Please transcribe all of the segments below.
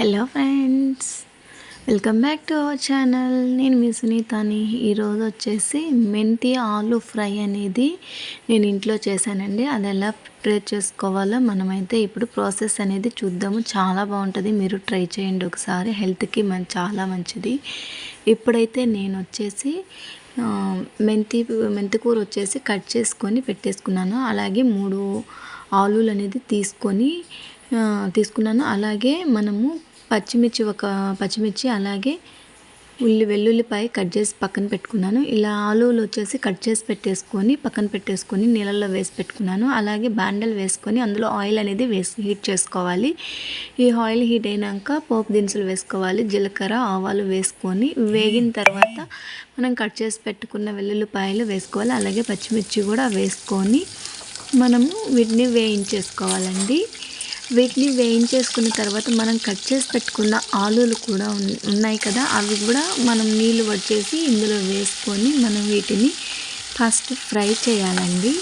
Hello friends welcome back to our channel. నేను మీ సునీతాని. ఈరోజు వచ్చేసి మెంతి ఆలు ఫ్రై అనేది నేను ఇంట్లో చేశానండి. అది ఎలా ప్రిపేర్ చేసుకోవాలో మనమైతే ఇప్పుడు ప్రాసెస్ అనేది చూద్దాము. చాలా బాగుంటుంది. మీరు ట్రై చేయండి ఒకసారి. హెల్త్కి మన చాలా మంచిది. ఇప్పుడైతే నేను వచ్చేసి మెంతి మెంతి కూర వచ్చేసి కట్ చేసుకొని పెట్టేసుకున్నాను. అలాగే మూడు ఆలులు అనేది తీసుకొని తీసుకున్నాను. అలాగే మనము పచ్చిమిర్చి ఒక పచ్చిమిర్చి అలాగే ఉల్లి వెల్లుల్లిపాయ కట్ చేసి పక్కన పెట్టుకున్నాను. ఇలా ఆలువలు వచ్చేసి కట్ చేసి పెట్టేసుకొని పక్కన పెట్టేసుకొని నీళ్ళల్లో వేసి పెట్టుకున్నాను. అలాగే బాండల్ వేసుకొని అందులో ఆయిల్ అనేది వేసి హీట్ చేసుకోవాలి. ఈ ఆయిల్ హీట్ అయినాక పోపు దినుసులు వేసుకోవాలి జీలకర్ర ఆవాలు వేసుకొని. వేగిన తర్వాత మనం కట్ చేసి పెట్టుకున్న వెల్లుల్లిపాయలు వేసుకోవాలి. అలాగే పచ్చిమిర్చి కూడా వేసుకొని మనము వీటిని వేయించేసుకోవాలండి. వీటిని వేయించేసుకున్న తర్వాత మనం కట్ చేసి పెట్టుకున్న ఆలులు కూడా ఉన్నాయి కదా? అవి కూడా మనం నీళ్ళు వచ్చేసి ఇందులో వేసుకొని మనం వీటిని ఫస్ట్ ఫ్రై చేయాలండి.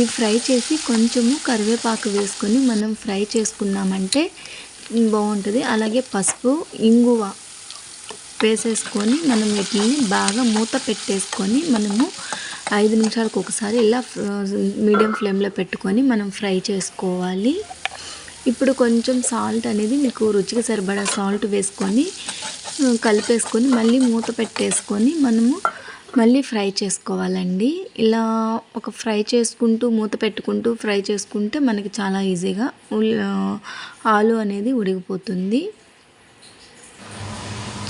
ఈ ఫ్రై చేసి కొంచెము కరివేపాకు వేసుకొని మనం ఫ్రై చేసుకున్నామంటే బాగుంటుంది. అలాగే పసుపు ఇంగువ వేసేసుకొని మనం వీటిని బాగా మూత పెట్టేసుకొని మనము ఐదు నిమిషాలకు ఒకసారి ఇలా మీడియం ఫ్లేమ్లో పెట్టుకొని మనం ఫ్రై చేసుకోవాలి. ఇప్పుడు కొంచెం సాల్ట్ అనేది మీకు రుచికి సరిపడా సాల్ట్ వేసుకొని కలిపేసుకొని మళ్ళీ మూత పెట్టేసుకొని మనము మళ్ళీ ఫ్రై చేసుకోవాలండి. ఇలా ఒక ఫ్రై చేసుకుంటూ మూత పెట్టుకుంటూ ఫ్రై చేసుకుంటే మనకి చాలా ఈజీగా ఆలు అనేది ఉడికిపోతుంది.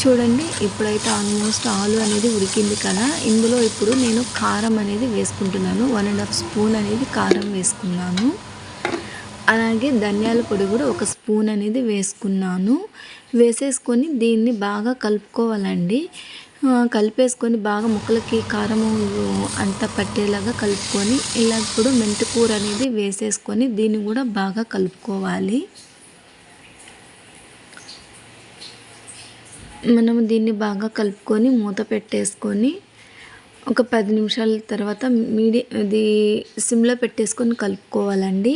చూడండి ఇప్పుడైతే ఆల్మోస్ట్ ఆలు అనేది ఉడికింది కదా. ఇందులో ఇప్పుడు నేను కారం అనేది వేసుకుంటున్నాను. వన్ అండ్ హాఫ్ స్పూన్ అనేది కారం వేసుకున్నాను. అలాగే ధనియాల పొడి కూడా ఒక స్పూన్ అనేది వేసుకున్నాను. వేసేసుకొని దీన్ని బాగా కలుపుకోవాలండి. కలిపేసుకొని బాగా ముక్కలకి కారము అంతా పట్టేలాగా కలుపుకొని ఇలా ఇప్పుడు మెంతికూర అనేది వేసేసుకొని దీన్ని కూడా బాగా కలుపుకోవాలి. మనం దీన్ని బాగా కలుపుకొని మూత పెట్టేసుకొని ఒక పది నిమిషాల తర్వాత మీడియం ఇది సిమ్లో పెట్టేసుకొని కలుపుకోవాలండి.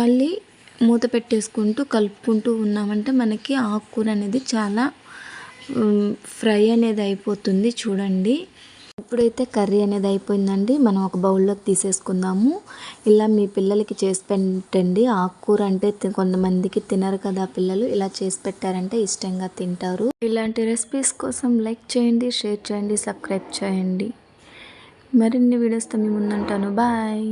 మళ్ళీ మూత పెట్టేసుకుంటూ కలుపుకుంటూ ఉన్నామంటే మనకి ఆకుకూర అనేది చాలా ఫ్రై అనేది అయిపోతుంది చూడండి. ఇప్పుడైతే కర్రీ అనేది అయిపోయిందండి. మనం ఒక బౌల్లోకి తీసేసుకుందాము. ఇలా మీ పిల్లలకి చేసి పెట్టండి. ఆకుకూర అంటే కొంతమందికి తినరు కదా పిల్లలు. ఇలా చేసి పెట్టారంటే ఇష్టంగా తింటారు. ఇలాంటి రెసిపీస్ కోసం లైక్ చేయండి షేర్ చేయండి సబ్స్క్రైబ్ చేయండి. మరిన్ని వీడియోస్తో మేము ముందుంటాను. బాయ్.